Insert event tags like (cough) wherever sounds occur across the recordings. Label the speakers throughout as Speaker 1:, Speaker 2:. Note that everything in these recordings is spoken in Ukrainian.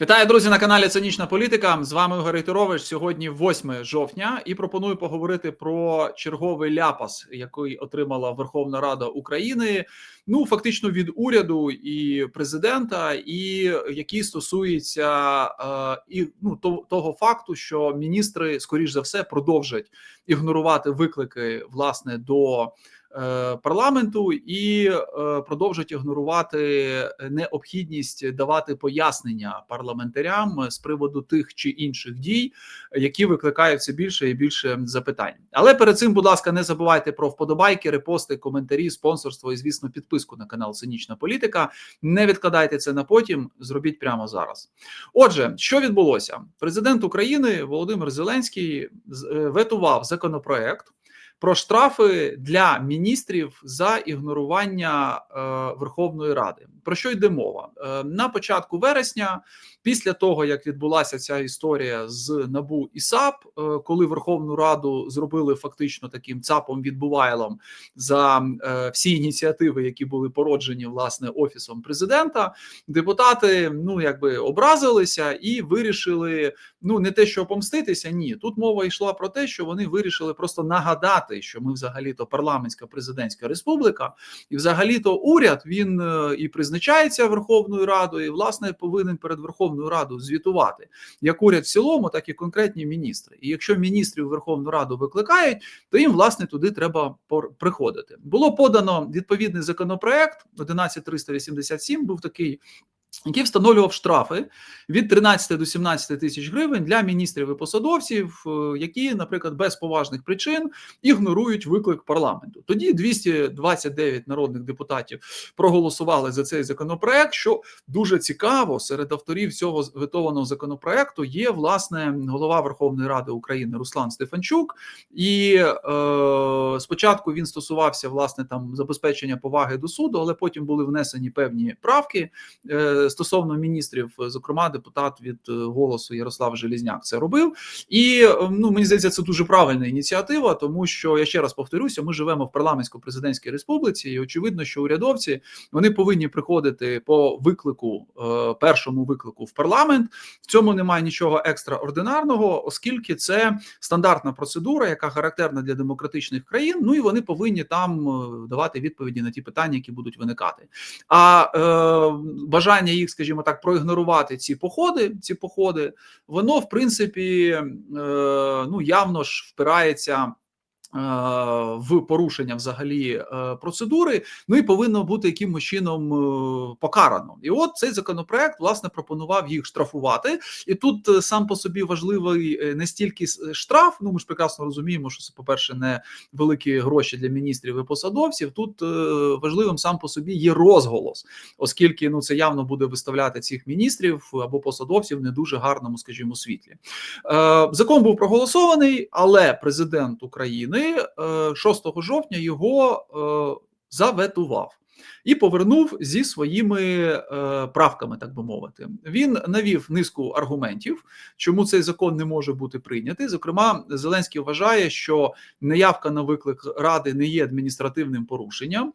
Speaker 1: Вітаю, друзі, на каналі Цинічна Політика. З вами Ігор Рейтерович. Сьогодні 8 жовтня, і пропоную поговорити про черговий ляпас, який отримала Верховна Рада України. Ну фактично від уряду і президента, і який стосується е, і ну то, того факту, що міністри, скоріш за все, продовжать ігнорувати виклики власне до. Е, парламенту і е, продовжать ігнорувати необхідність давати пояснення парламентарям з приводу тих чи інших дій, які викликають все більше і більше запитань. Але перед цим, будь ласка, не забувайте про вподобайки, репости, коментарі, спонсорство і, звісно, підписку на канал Цинічна Політика. Не відкладайте це на потім, зробіть прямо зараз. Отже, що відбулося? Президент України Володимир Зеленський ветував законопроект про штрафи для міністрів за ігнорування е, Верховної Ради. Про що йде мова е, на початку вересня? Після того як відбулася ця історія з набу і САП, е, коли Верховну Раду зробили фактично таким цапом відбувайлом за е, всі ініціативи, які були породжені власне офісом президента, депутати ну якби образилися і вирішили ну не те, що помститися. Ні, тут мова йшла про те, що вони вирішили просто нагадати, що ми взагалі то парламентська президентська республіка, і взагалі то уряд він і призначається Верховною Радою, і власне повинен перед Верховною Радою звітувати як уряд в цілому, так і конкретні міністри. І якщо міністрів Верховну Раду викликають, то їм власне туди треба приходити. Було подано відповідний законопроект 11387, Був такий який встановлював штрафи від 13 до 17 тисяч гривень для міністрів і посадовців, е, які, наприклад, без поважних причин ігнорують виклик парламенту. Тоді 229 народних депутатів проголосували за цей законопроект. Що дуже цікаво, серед авторів цього ветованого законопроекту є власне голова Верховної Ради України Руслан Стефанчук, і е, спочатку він стосувався власне там забезпечення поваги до суду, але потім були внесені певні правки. Е, стосовно міністрів, зокрема, депутат від е, голосу Ярослав Желізняк це робив. І е, ну мені здається, це дуже правильна ініціатива, тому що я ще раз повторюся: ми живемо в парламентсько-президентській республіці, і очевидно, що урядовці вони повинні приходити по виклику, е, першому виклику в парламент. В цьому немає нічого екстраординарного, оскільки це стандартна процедура, яка характерна для демократичних країн. Ну і вони повинні там давати відповіді на ті питання, які будуть виникати. А е, бажання їх, скажімо так, проігнорувати ці походи. Ці походи, воно в принципі е, ну явно ж впирається. Е, в порушення взагалі е, процедури, ну і повинно бути якимось чином е, покарано. І от цей законопроект власне пропонував їх штрафувати. І тут сам по собі важливий не стільки штраф. Ну ми ж прекрасно розуміємо, що це, по перше, не великі гроші для міністрів і посадовців. Тут важливим сам по собі є розголос, оскільки ну це явно буде виставляти цих міністрів або посадовців в не дуже гарному, скажімо, світлі. Закон був проголосований, але президент України. 6 е, жовтня його е, заветував і повернув зі своїми е, правками, так би мовити. Він навів низку аргументів, чому цей закон не може бути прийнятий. Зокрема, Зеленський вважає, що неявка на виклик ради не є адміністративним порушенням.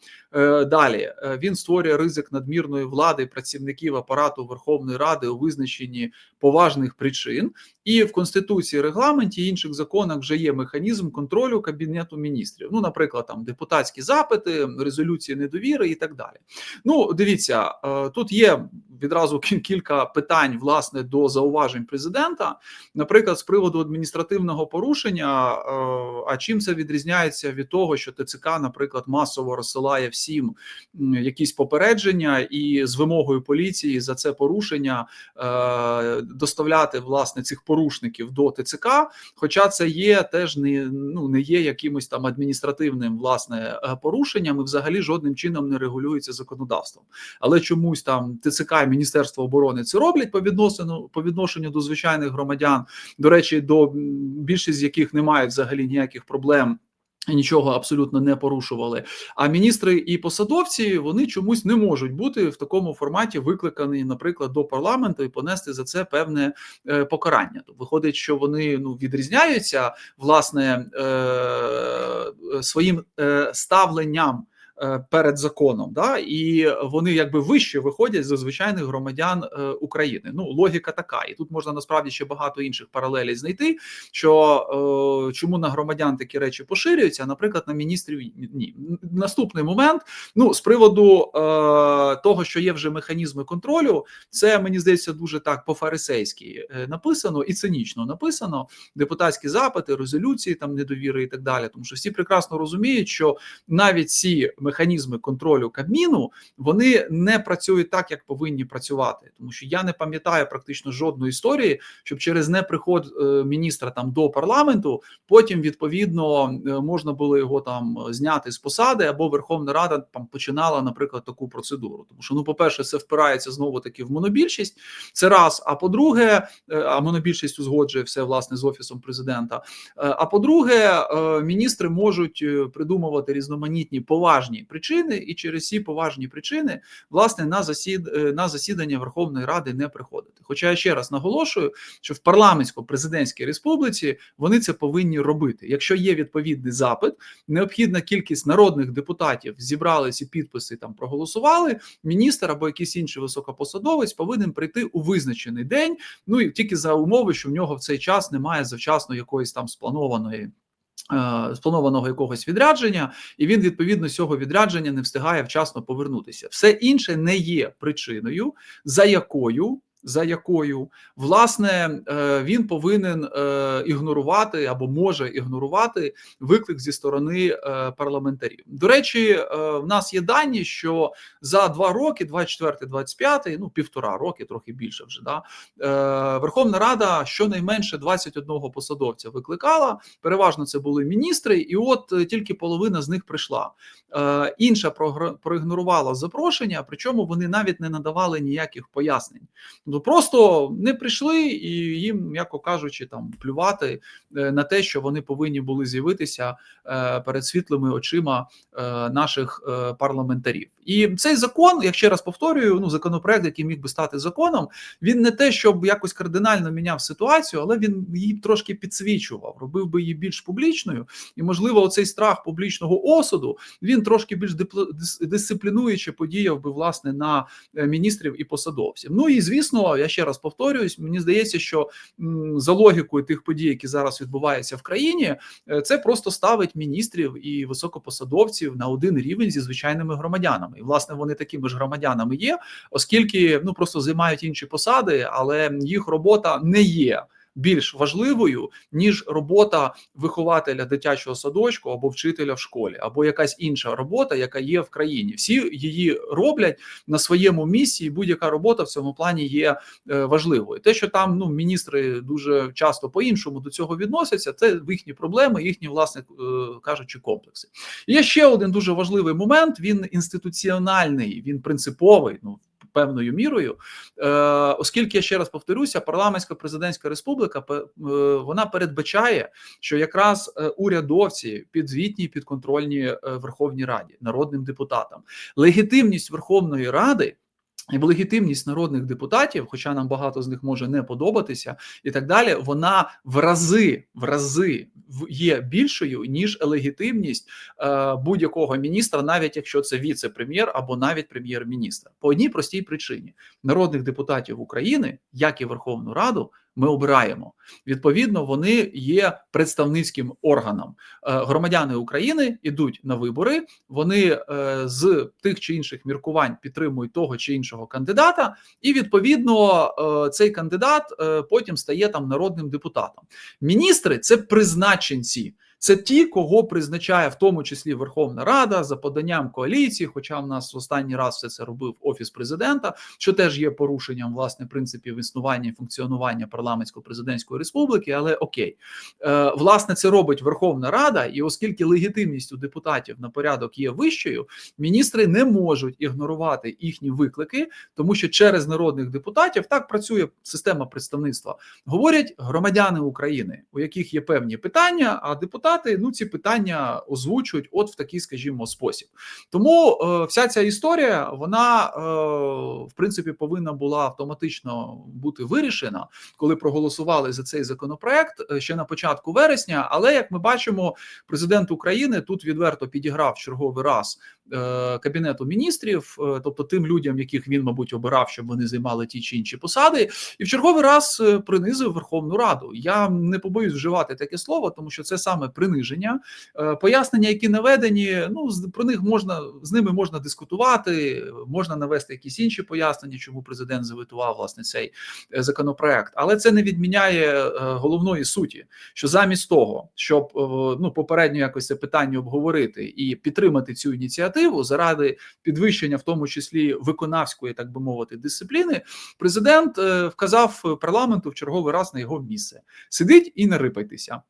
Speaker 1: Далі він створює ризик надмірної влади працівників апарату Верховної Ради у визначенні поважних причин. І в конституції, регламенті інших законах вже є механізм контролю кабінету міністрів. Ну, наприклад, там депутатські запити, резолюції недовіри і так далі. Ну, дивіться, е, тут є відразу (laughs) кілька питань власне до зауважень президента. Наприклад, з приводу адміністративного порушення. Е, а чим це відрізняється від того, що ТЦК, наприклад, масово розсилає всім якісь попередження, і з вимогою поліції за це порушення е, доставляти власне цих порушників до ТЦК. Хоча це є теж не ну не є якимось там адміністративним власне порушенням, і взагалі жодним чином не регулюється законодавством. Але чомусь там ТЦК і Міністерство оборони це роблять по відносину по відношенню до звичайних громадян. До речі, до більшість з яких немає взагалі ніяких проблем. Нічого абсолютно не порушували. А міністри і посадовці вони чомусь не можуть бути в такому форматі викликані, наприклад, до парламенту і понести за це певне е, покарання. То виходить, що вони ну відрізняються власне е, своїм е, ставленням е, перед законом, да і вони якби вище виходять за звичайних громадян е, України. Ну логіка така, і тут можна насправді ще багато інших паралелей знайти. Що е, чому на громадян такі речі поширюються, а наприклад, на міністрів ні. Наступний момент. Ну з приводу е, того, що є вже механізми контролю, це мені здається дуже так по-фарисейськи е, написано і цинічно написано. Депутатські запити, резолюції там недовіри і так далі. Тому що всі прекрасно розуміють, що навіть ці механізми контролю Кабміну вони не працюють так, як повинні працювати, тому що я не пам'ятаю практично жодної історії, щоб через неприход е, міністра там до парламенту потім відповідно е, можна було його там зняти з посади, або Верховна Рада там починала, наприклад, таку процедуру. Тому що ну, по перше, це впирається знову таки в монобільшість. Це раз. А по-друге, е, а монобільшість узгоджує все власне з офісом президента. А по-друге, міністри можуть придумувати різноманітні поважні причини, і через ці поважні причини власне на засід на засідання Верховної Ради не приходити. Хоча я ще раз наголошую, що в парламентсько-президентській республіці вони це повинні робити. Якщо є відповідний запит, необхідна кількість народних депутатів зібрали ці підписи, там проголосували. Міністр або якийсь інший високопосадовець повинен прийти у визначений день. Ну і тільки за умови, що в нього в цей час немає завчасно якоїсь там спланованої. Е, спланованого якогось відрядження, і він відповідно цього відрядження не встигає вчасно повернутися. Все інше не є причиною, за якою за якою власне е, він повинен е, ігнорувати або може ігнорувати виклик зі сторони е, парламентарів. До речі, в нас є дані, що за два роки, 24-25, ну півтора роки, трохи більше вже да Верховна Рада щонайменше 21 посадовця викликала. Переважно це були міністри, і от тільки половина з них прийшла. Інша проігнорувала запрошення, причому вони навіть не надавали ніяких пояснень. Ну просто не прийшли і їм, м'яко кажучи, там плювати е, на те, що вони повинні були з'явитися е, перед світлими очима е, наших парламентарів. І цей закон, як ще раз повторюю, ну законопроект, який міг би стати законом, він не те, щоб якось кардинально міняв ситуацію, але він її трошки підсвічував, робив би її більш публічною, і можливо, оцей страх публічного осуду він трошки більш дисциплінуюче подіяв би власне на міністрів і посадовців. Ну і звісно я ще раз повторююсь, мені здається, що за логікою тих подій, які зараз відбуваються в країні, е, це просто ставить міністрів і високопосадовців на один рівень зі звичайними громадянами. І власне вони такими ж громадянами є, оскільки ну просто займають інші посади, але їх робота не є більш важливою ніж робота вихователя дитячого садочку або вчителя в школі, або якась інша робота, яка є в країні. Всі її роблять на своєму місці, і будь-яка робота в цьому плані є е, важливою. Те, що там ну міністри дуже часто по-іншому до цього відносяться, це їхні проблеми, їхні власне е, кажучи, комплекси. Є ще один дуже важливий момент. Він інституціональний, він принциповий. Ну певною мірою, е, оскільки я ще раз повторюся, парламентська президентська республіка е, вона передбачає, що якраз е, урядовці підзвітні підконтрольні Верховній Раді народним депутатам легітимність Верховної Ради. І легітимність народних депутатів, хоча нам багато з них може не подобатися, і так далі, вона в рази в рази є більшою ніж легітимність е, будь-якого міністра, навіть якщо це віце-прем'єр або навіть прем'єр-міністр, по одній простій причині. Народних депутатів України, як і Верховну Раду, ми обираємо. Відповідно, вони є представницьким органом. Е, громадяни України йдуть на вибори. Вони е, з тих чи інших міркувань підтримують того чи іншого кандидата, і відповідно е, цей кандидат потім стає там народним депутатом. Міністри це призначенці. Це ті, кого призначає в тому числі Верховна Рада за поданням коаліції. Хоча в нас останній раз все це робив офіс президента, що теж є порушенням власне принципів існування і функціонування парламентсько-президентської республіки. Але окей, е, власне, це робить Верховна Рада, і оскільки легітимність у депутатів на порядок є вищою, міністри не можуть ігнорувати їхні виклики, тому що через народних депутатів так працює система представництва. Говорять громадяни України, у яких є певні питання, а депутати депутати ну ці питання озвучують, от в такий, скажімо, спосіб. Тому е, вся ця історія вона е, в принципі повинна була автоматично бути вирішена, коли проголосували за цей законопроект е, ще на початку вересня. Але як ми бачимо, президент України тут відверто підіграв черговий раз кабінету міністрів, е, тобто тим людям, яких він, мабуть, обирав, щоб вони займали ті чи інші посади, і в черговий раз е, принизив Верховну Раду. Я не побоюсь вживати таке слово, тому що це саме приниження. Е, Пояснення, які наведені, ну про них можна з ними можна дискутувати, можна навести якісь інші пояснення, чому президент завітував власне цей е, законопроект, але це не відміняє е, головної суті, що замість того, щоб е, ну попередньо якось це питання обговорити і підтримати цю ініціативу заради підвищення, в тому числі виконавської, так би мовити, дисципліни, президент е, вказав парламенту в черговий раз на його місце. Сидіть і не рипайтеся.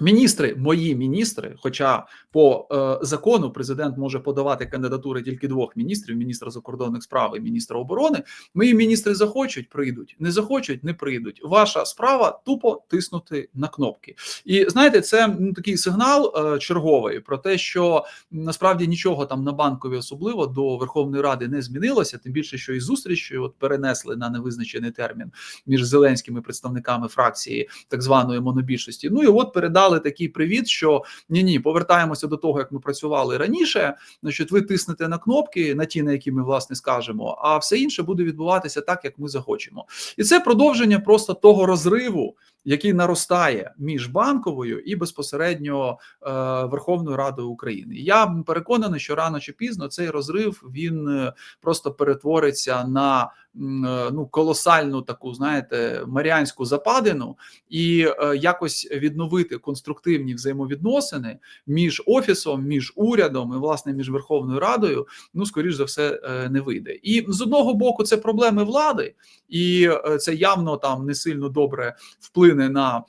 Speaker 1: Міністри, мої міністри, хоча по е, закону президент може подавати кандидатури тільки двох міністрів: міністра закордонних справ і міністра оборони. Мої міністри захочуть, прийдуть, не захочуть, не прийдуть. Ваша справа тупо тиснути на кнопки. І знаєте, це ну, такий сигнал е, черговий про те, що насправді нічого там на банкові особливо до Верховної Ради не змінилося. Тим більше, що і зустріч от перенесли на невизначений термін між зеленськими представниками фракції так званої монобільшості. Ну і от передали такий привіт, що ні, ні, повертаємося до того, як ми працювали раніше. Значить, ви тиснете на кнопки, на ті, на які ми власне скажемо, а все інше буде відбуватися так, як ми захочемо. І це продовження просто того розриву, який наростає між банковою і безпосередньо е, Верховною Радою України. Я переконаний, що рано чи пізно цей розрив він е, просто перетвориться на ну колосальну таку, знаєте, маріанську западину, і е, якось відновити конструктивні взаємовідносини між офісом, між урядом і власне між Верховною Радою. Ну скоріш за все е, не вийде. І з одного боку, це проблеми влади, і е, це явно там не сильно добре вплине на е,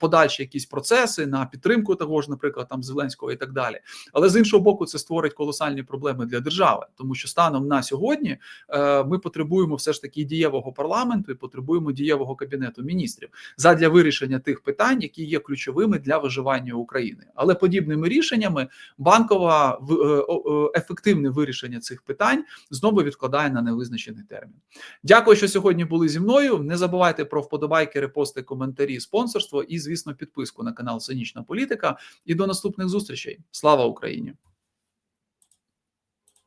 Speaker 1: подальші якісь процеси, на підтримку того ж, наприклад, там Зеленського і так далі. Але з іншого боку, це створить колосальні проблеми для держави, тому що станом на сьогодні е, ми потребуємо все ж таки дієвого парламенту і потребуємо дієвого кабінету міністрів задля вирішення тих питань, які є ключовими для виживання України. Але подібними рішеннями банкова е, е, ефективне вирішення цих питань знову відкладає на невизначений термін. Дякую, що сьогодні були зі мною. Не забувайте про вподобайки, репости, коментарі, спонсорство і, звісно, підписку на канал Цинічна Політика. І до наступних зустрічей. Слава Україні!